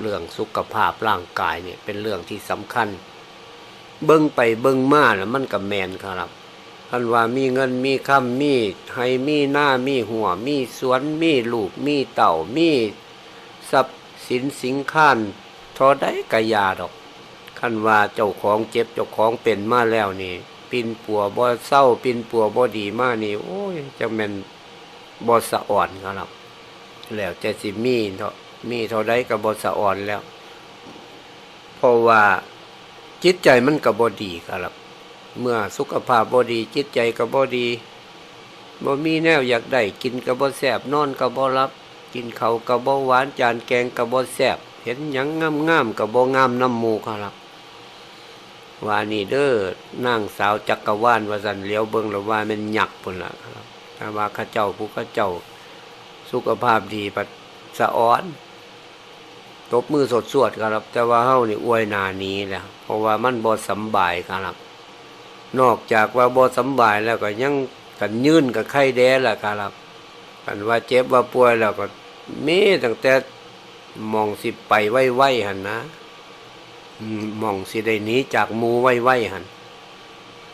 เรื่องสุขภาพร่างกายเนี่ยเป็นเรื่องที่สำคัญ เบิ่งไปเบิ่งมาแล้วมันก็แมนครับท่านว่ามีเงินมีคำมีให้มีหน้ามีหัว มีสวนมีลูกมีเต่ามีทรัพย์สินสิงค้านทอได้กะยาดอกคันว่าเจ้าของเจ็บเจ้าของเป็นมาแล้วนี่ ปินปัวบ่เศร้า ปินปัวบ่ดีมานี่ โอ้ยจะแมนบ่สะอ่อนครับแล้วแต่สิมีเนาะ มีเท่าใดก็บ่สะอ่อนแล้ว เพราะว่าจิตใจมันก็บ่ดีครับ เมื่อสุขภาพบดี จิตใจก็บ่ดีบ่มีแนวอยากได้กินก็บ่แซบนอนก็บ่รับ กินเขาก็บ่หวานจานแกงก็บ่แซบเห็นยังงามๆก็บ่งามน้ำมูครับว่านี่เด้อนางสาวจักรวาลวาซั่นเหลียวเบิ่งแล้วว่ามันหยักพุ่นละครับถ้าว่าเขาเจ้าผู้เขาเจ้าสุขภาพดีปัดสะอ้อน ตบมือสดสวดครับแต่ว่าเฮานี่อวยนานี้แหล้วเพราะว่ามันบ่สำบายครับนอกจากว่าบ่สำบายแล้วก็ยังกันยื่นกับไข้แด้ล่ะครับกันว่าเจ็บว่าป่วยแล้วก็มีตั้งแต่มองสิไปไว้ๆหั่นนะมองสิได้หนีจากมู่ไว้หัน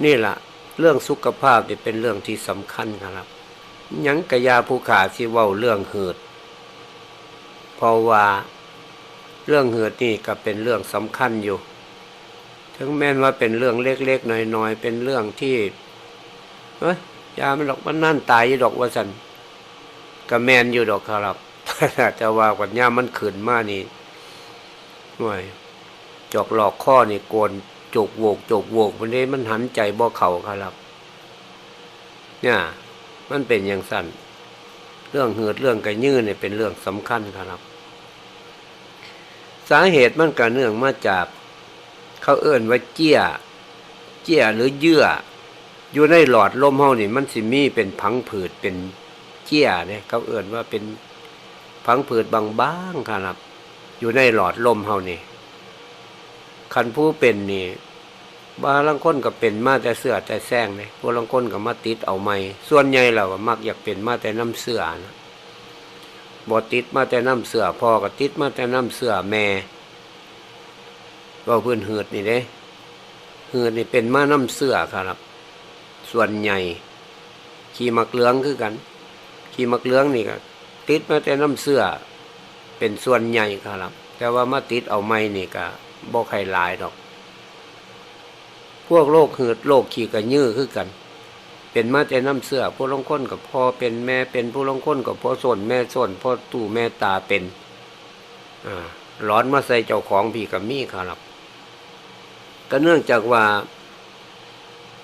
นี่ล่ะเรื่องสุขภาพนี่เป็นเรื่องที่สำคัญครับยังกะยาผู้ขาสิเว้าเรื่องหืดเพราะว่า เรื่องเหือดนี่ก็เป็นเรื่องสำคัญอยู่ ถึงแม้นว่าเป็นเรื่องเล็กๆน้อยๆเป็นเรื่องที่เฮ้ยยามันดอกมันนั่นตายอยู่ดอกว่าสันก็แมนอยู่ดอกครับแต่ว่ากัญญามันขืนมานี่ห่วยจอกหลอกข้อนี่โกนจกโวกจกโวกมันนี้มันหันใจบ่เข่าครับ เนี่ย มันเป็นอย่างสั้นเรื่องเหือดเรื่องกระยื้อเนี่ยเป็นเรื่องสำคัญครับ สาเหตุมันก็เนื่องมาจาก เขาเอื้นว่าเจี้ย เจี้ยหรือเยื่อ อยู่ในหลอดลมเฮานี่มันสิมีเป็นพังผืดเป็นเจี้ยเนี่ยเขาเอื้นว่าเป็นพังผืดบางๆครับ อยู่ในหลอดลมเฮานี่คันผู้เป็นนี่บาลังค้นก็เป็นมาแต่เสื้อแต่แซงเลยพวกลังค้นก็มาติดเอาไม่ส่วนใหญ่เราก็มักอยากเป็นมาแต่น้ำเสื้อนะ บ่ติดมาแต่น้ำเสือพ่อก็ติดมาแต่น้ำเสือแม่ว่าเพื่อนหืดนี่เด้หืดนี่เป็นมาน้ำเสือครับ ส่วนใหญ่ ขี่มักเหลืองคือกัน ขี่มักเหลืองนี่ก็ติดมาแต่น้ำเสือเป็นส่วนใหญ่ครับ แต่ว่ามาติดเอาไม้นี่ก็บ่ใครหลายดอก พวกโรคหืดโรคขี้กระยื้อคือกัน เป็นมาแต่น้ำเสื้อผู้ลงค้นกับพ่อเป็นแม่เป็นผู้ลงค้นกับพ่อส่วนแม่ส่วนพ่อตู่แม่ตาเป็นอ่าร้อนมาใส่เจ้าของพี่กับมี่ครับ ก็เนื่องจากว่า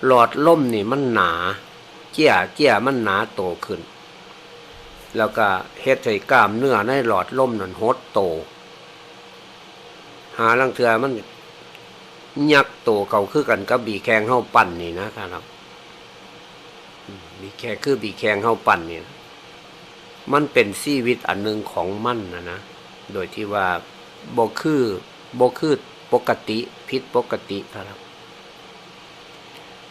หลอดล่มนี่มันหนา เจี้ยเจี้ยมันหนาโตขึ้น แล้วก็เฮ็ดให้กล้ามเนื้อในหลอดล่มนั่นหดโต หาลังเทือมันยักโตเขาคือกันกับบีแข้งเฮาปั่นนี่นะครับ บีแข้งคือบีแข้งเฮาปั่นเนี่นะมันเป็นชีวิตอันหนึ่งของมันนะนะ โดยที่ว่าบ่คือบ่คือปกติผิดปกติครับ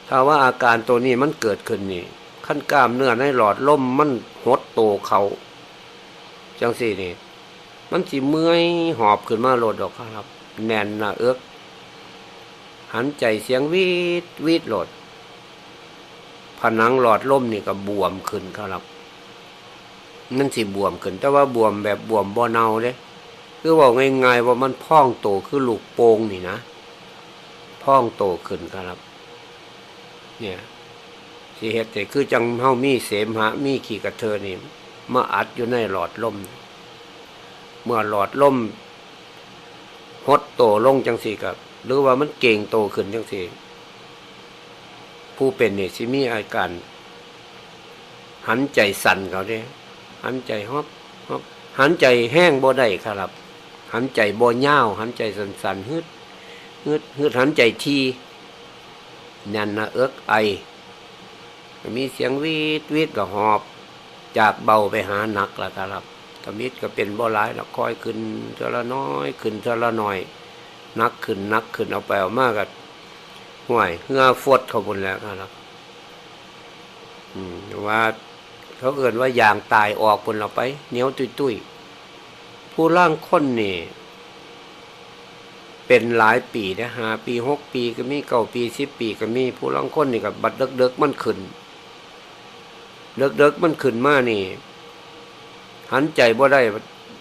ถ้าว่าอาการตัวนี้มันเกิดขึ้นนี่ ขั้นกล้ามเนื้อในหลอดลมมันหดโตเขาจังสี่นี่ มันสิเมื่อยหอบขึ้นมาโลดดอกครับ แน่นหน้าเอิกหันใจเสียงวีดวีดโหลด นังหลอดลมนี่ก็บวมขึ้นครับ นั่นสิบวมขึ้น แต่ว่าบวมแบบบวมบ่เนาเด้คือว่าง่ายๆว่ามันพองโตคือลูกโป่งนี่นะพองโตขึ้นครับ เนี่ยสิเหตุแต่คือจังเฮามีเสมหะมีขี้กระเทอนี่มาอัดอยู่ในหลอดลม เมื่อหลอดลมหดโตลงจังสี่กับ หรือว่ามันเก่งโตขึ้นจังสี่ ผู้เป็นเนี่ยสิมีอาการหันใจสั่นเขาเด้หันใจฮอบฮอบหันใจแห้งบ่ได้ครับ หันใจบ่ยาหันใจสั่นสั่นๆฮึดฮึดฮึดหันใจทีแน่นนะเอิกไอ มีเสียงวีดวีดกับหอบ จากเบาไปหาหนักละครับกมิดก็เป็นบ่หลายแล้วค่อยขึ้นเท่าละน้อย ขึ้นเท่าละน้อย นักขึ้นนักขึ้นเอาไปเอามากกับ ห่วยเหือฟดเขาบนแล้วครับอืมว่า เขาเอื่นว่ายางตายออกบนเราไปเนียวตุยตุยผู้ล่างคนนี่เป็นหลายปีนะหาปีหกปีก็มีเก้าปีสิบปีก็มี ผู้ลังคนนี่กับบัดเด็กเด็กมันขึ้นเด็กเด็กมันขึ้นมานี่ หันใจบ่ได้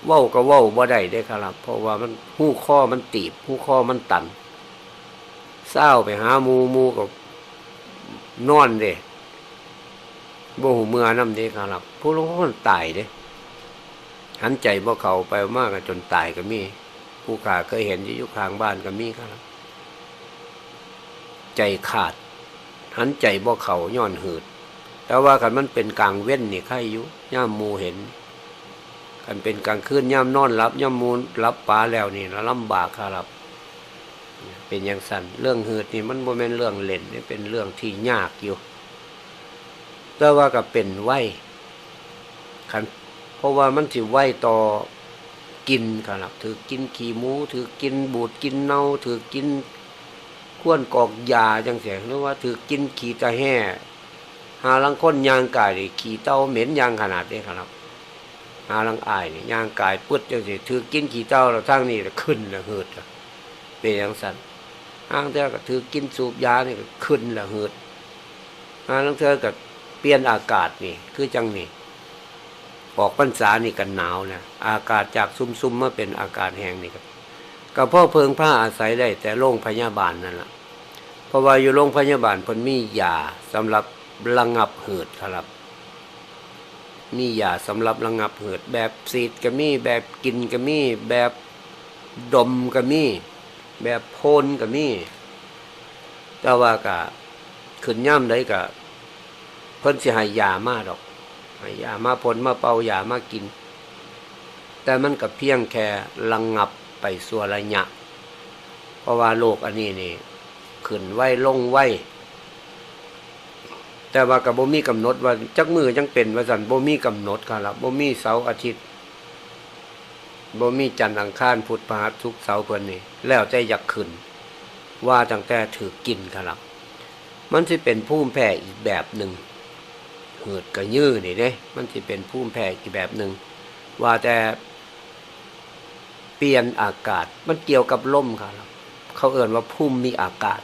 เว้าก็เว้าบ่ได้ได้ครับ เพราะว่ามันหู้ข้อมันตีบหู้ข้อมันตัน เศร้าไปหาหมูหมูกับนอนเด้บ่หูเมื่อนำเด้ครับผู้ลงคนตายเด้หันใจบ่เขาไปมากจนตายก็มี ผู้ขาเคยเห็นอยู่อยู่ข้างบ้านก็มีครับ ใจขาด หันใจบ่เขาย้อนหืด แต่ว่าคันมันเป็นกลางเว้นนี่ใครอยู่ย่ามหมูเห็นคันเป็นกลางคืนย่ามนอนรับย่ามมูรับปลาแล้วนี่แล้วลำบากครับ เป็นอย่างสันเรื่องหืดนี่มันบ่แม่นเรื่องเล่นนี่เป็นเรื่องที่ยากอยู่ แต่ว่าก็เป็นไหวคันเพราะว่ามันสิไหวต่อกินครับถือกินขี้หมู ถือกินบูดกินเน่าถือกินข้วนกอกยาจังเสียหรือว่าถือกินขี้ตะแห่หาลังค้นยางกายนี่ขี้เต้าเหม็นยางขนาดนี้ครับหาลังอายนี่ยางกายปึ๊ดจังสิถือกินขี้เต้าเราทั้งนี้ขึ้นละหืดละ เป็นอย่างสันอ้างเท่าก็ถือกินสูบยานี่ก็ขึ้นละหืดหางเท่าก็เปลี่ยนอากาศนี่ คือจังนี่ออกพรรษานี่กันหนาวนะอากาศจากซุ่มๆมาเป็นอากาศแห้งนี่ครับก็พ่อเพิงผ้าอาศัยได้ แต่โรงพยาบาลนั่นแหละเพราะว่าอยู่โรงพยาบาลเพิ่นมียาสำหรับระงับหืดครับมียาสำหรับระงับหืดแบบสีดก็มีแบบกินก็มีแบบดมก็มี แบบพ่นก็มีแต่ว่าก็ขึ้นย่ำได้ก็เพิ่นสิห้ยยามาดอกห้ยามาผลมาเป่ายามากิน แต่มันก็เพียงแค่ระงงับไปส่วนระยะ เพราะว่าโรคอันนี้นี่ขึ้นไหวลงไหวแต่ว่ากับบ่มีกำหนดว่าจักมือจังเป็นว่าสันบ่มีกำหนดครับบ่มีเสาร์อาทิตย์ บ่มีจันทร์อังคารพุธพฤหัสศุกร์เสาร์เพิ่นนี่แล้วแต่อยากขึ้น ว่าตั้งแต่ถือกินครับ มันสิเป็นภูมิแพ้อีกแบบหนึ่งเหือดกระยื้อนี่เด้มันจะเป็นภูมิแพ้อีกแบบหนึ่งว่าแต่เปลี่ยนอากาศ มันเกี่ยวกับลมครับ เขาเอ่นว่าภูมิมีอากาศ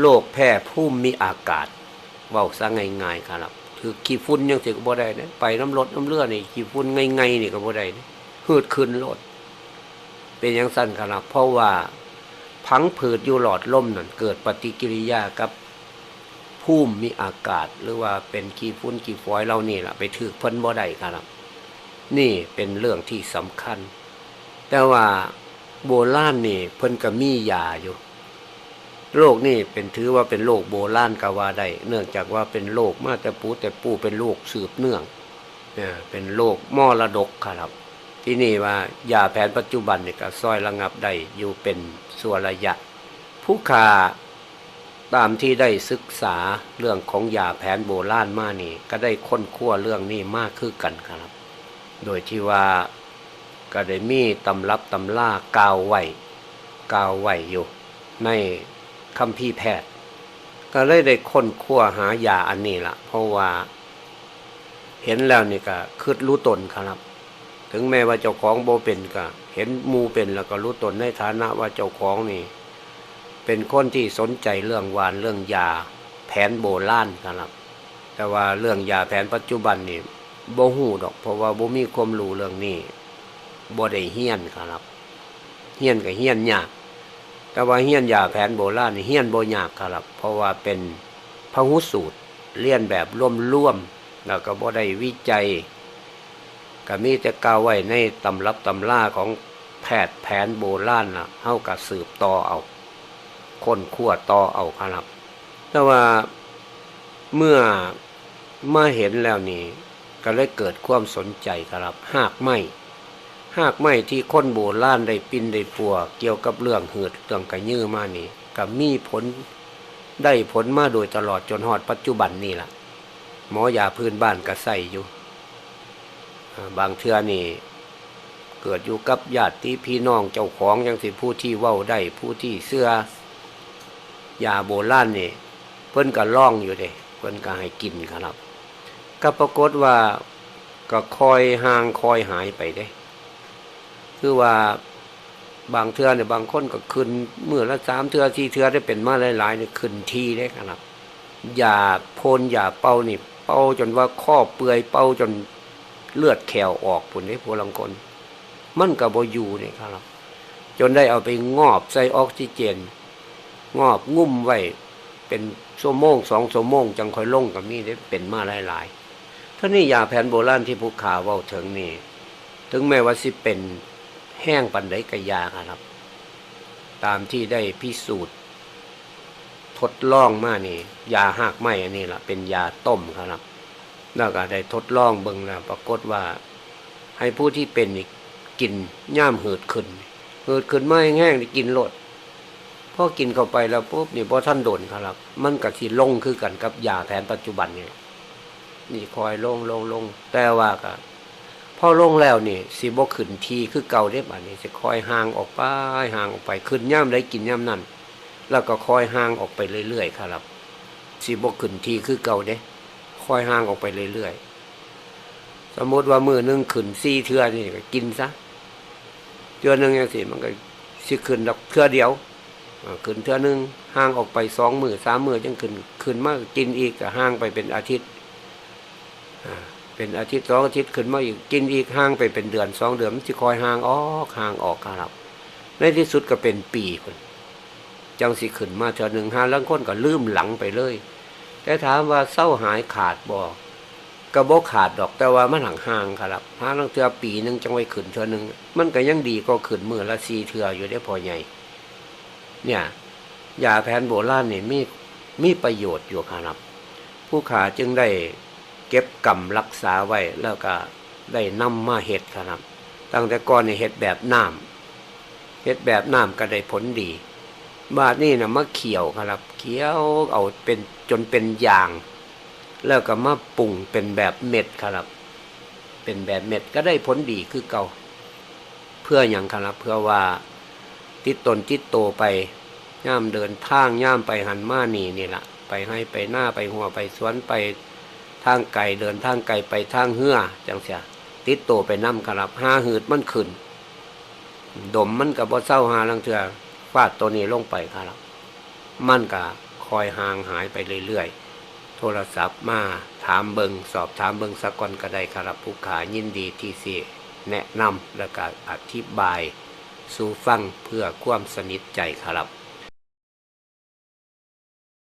โรคแพ้ภูมิมีอากาศเว้าซะง่ายๆครับคือขี้ฝุ่นยังสิก็บ่ได้นะไปน้ำรถน้ำเลือดนี่ขี้ฝุ่นง่ายๆนี่ก็บ่ได้นะ หืดขึ้นรถเป็นอย่างสั้นครับเพราะว่าพังผืดอยู่หลอดลมนั่นเกิดปฏิกิริยากับภูมิมีอากาศหรือว่าเป็นขี้ฝุ่นขี้ฝอยเรานี่แหละไปถือเพิ่นบ่ได้ครับ นี่เป็นเรื่องที่สำคัญ แต่ว่าโบราณนี่เพิ่นก็มียาอยู่โรคนี่เป็นถือว่าเป็นโรคโบราณก็ว่าได้เนื่องจากว่าเป็นโรคมาแต่ปูแต่ปูเป็นโรคสืบเนื่องเนี่ยเป็นโรคมรดกครับ ที่นี่ว่ายาแผนปัจจุบันนี่ก็ซอยระงับได้อยู่เป็นส่วนระยะ ผู้ขาตามที่ได้ศึกษาเรื่องของยาแผนโบราณมานี่ ก็ได้ค้นคว้าเรื่องนี้มากขึ้นกันครับ โดยที่ว่าก็ได้มีตำรับตำล่ากาวไหวกาวไหวอยู่ ในคำพี่แพทย์ ก็เลยได้ค้นคว้าหายาอันนี้ละเพราะว่า เห็นแล้วนี่ก็คืดรู้ตนครับ ถึงแม้ว่าเจ้าของโบเป็นก็เห็นมูเป็นแล้วก็รู้ตนในฐานะว่าเจ้าของนี่ เป็นคนที่สนใจเรื่องวานเรื่องยาแผนโบราณครับ แต่ว่าเรื่องยาแผนปัจจุบันนี่โบ่ฮู้ดอก เพราะว่าโบมีความรู้เรื่องนี้โบได้เฮียนครับเฮียนก็เฮียนยากแต่ว่าเฮียนยาแผนโบราณนี่เฮียนโบยากครับ เพราะว่าเป็นพหุสูตรเรียนแบบร่วมๆแล้วก็บ่ได้วิจัย ก็มีแต่กาวไว้ในตำรับตำราของแพทย์แผนโบราณนะเฮาก็สืบต่อเอาคนขั้วต่อเอาครับ แต่ว่าเมื่อมาเห็นแล้วนี่ก็เลยเกิดความสนใจครับ หากไม่ หากไม่ที่คนโบราณได้ปินได้ปัว เกี่ยวกับเรื่องหืดเรื่องกระยื้อมานี่ก็มีผลได้ผลมาโดยตลอดจนหอดปัจจุบันนี่แหละหมอยาพื้นบ้านก็ใส่อยู่ บางเทื่อนี่เกิดอยู่กับญาติพี่น้องเจ้าของยังสิผู้ที่เว้าได้ผู้ที่เสื้อยาโบราณนี่ เพิ่นก็ล่องอยู่เด้เพิ่นก็ให้กินครับ ก็ปรากฏว่าก็คอยห่างคอยหายไปเด้ คือว่าบางเทือเนี่ยบางคนก็ขึ้นมือละสามเทือสี่เทือได้เป็นมาหลายๆเนี่ยขึ้นทีได้ครับ อย่าพนอย่าเป่านี่ เป่าจนว่าข้อเปื่อยเป่าจน เลือดแขวออกผุนได้พลังคนมันกับบอยู่นี่ครับ จนได้เอาไปงอบใส่ออกซิเจน งอบงุ่มไว้เป็นชั่วโมงสองชั่วโมงจังค่อยลงกับมีได้เป็นมาหลายๆท่านี้ยาแผนโบราณที่ผู้ขาวเว้าถึงนี่ถึงแม้ว่าสิเป็นแห้งปันไดกยาครับ ตามที่ได้พิสูจน์ทดลองมานี่ ยาหากไหมอันนี้ล่ะ เป็นยาต้มครับ แล้วก็ได้ทดลองเบิ่งแล้วปรากฏว่า ให้ผู้ที่เป็นนี่กินย่ามหืดขึ้นหืดขึ้นไม่แห้งๆนี่กินลดพอกินเข้าไปแล้วปุ๊บนี่พอท่านโดนครับ มันก็สิลงคือกันกับยาแผนปัจจุบันนี่นี่คอยลงลงลงแต่ว่าก็พอลงแล้วนี่สิบ่ขึ้นทีคือเก่าได้บัดนี้สิคอยห่างออกไปห่างออกไปขึ้นย่ำได้กินย่ำนั่นแล้วก็คอยห่างออกไปเรื่อยๆครับสิบ่ขึ้นทีคือเก่าเด้ คอยห่างออกไปเรื่อยๆสมมติว่ามือหนึงขึ้นสี่เทือนี่ก็กินซะเทือหนึงอย่างสิมันก็สิขึ้นดอกเทือเดียวขึ้นเทือหนึงห่างออกไปสองมือสามมือจังขึ้นขึ้นมากกินอีกก็ห่างไปเป็นอาทิตย์เป็นอาทิตย์สองอาทิตย์ขึ้นมาอีกกินอีกห่างไปเป็นเดือนสองเดือนมันจะคอยห่างออกห่างออกครับ ในที่สุดก็เป็นปีคนจังสิขึ้นมาเท่าหนึ่งห้าลังคนก็ลืมหลังไปเลย แต่ถามว่าเศร้าหายขาดบ่กกระบอกขาดดอกแต่ว่ามันห่างห่างครับห้าลังเทือปีหนึ่งจังไว้ขึ้นเทือหนึ่งมันก็ยังดีก็ขึ้นมือละสีเทืออยู่ได้พอใหญ่ เนี่ยยาแผนโบราณนี่มีมีประโยชน์อยู่ครับ ผู้ขาจึงได้เก็บกำรักษาไว้แล้วก็ได้นำมาเห็ดครับ ตั้งแต่ก่อนในเห็ดแบบน้ำเห็ดแบบน้ำก็ได้ผลดี บาดนี่นะมะเขียวครับ เขียวเอาเป็นจนเป็นยาง แล้วก็มาปรุงเป็นแบบเม็ดครับ เป็นแบบเม็ดก็ได้ผลดีคือเก่า เพื่ออย่างครับเพื่อว่าติดตนติดโตไปย่ามเดินทางย่ามไปหันมานี่นี่แหละไปให้ไปหน้าไปหัวไปสวนไปทางไก่เดินทางไก่ไปทางเหือจังเสียติดโตไปน้ำครับห้าหืดมันขึ้นดมมันกับบ่เศร้าหาลังเถื่อ ฟาดตัวนี้ลงไปครับมันก็คอยห่างหายไปเรื่อยๆ โทรศัพท์มาถามเบิงสอบถามเบิงสักอนก็ได้ครับผู้ขายินดีที่สิแนะนำและก็อธิบาย สู่ฟังเพื่อความสนิทใจครับ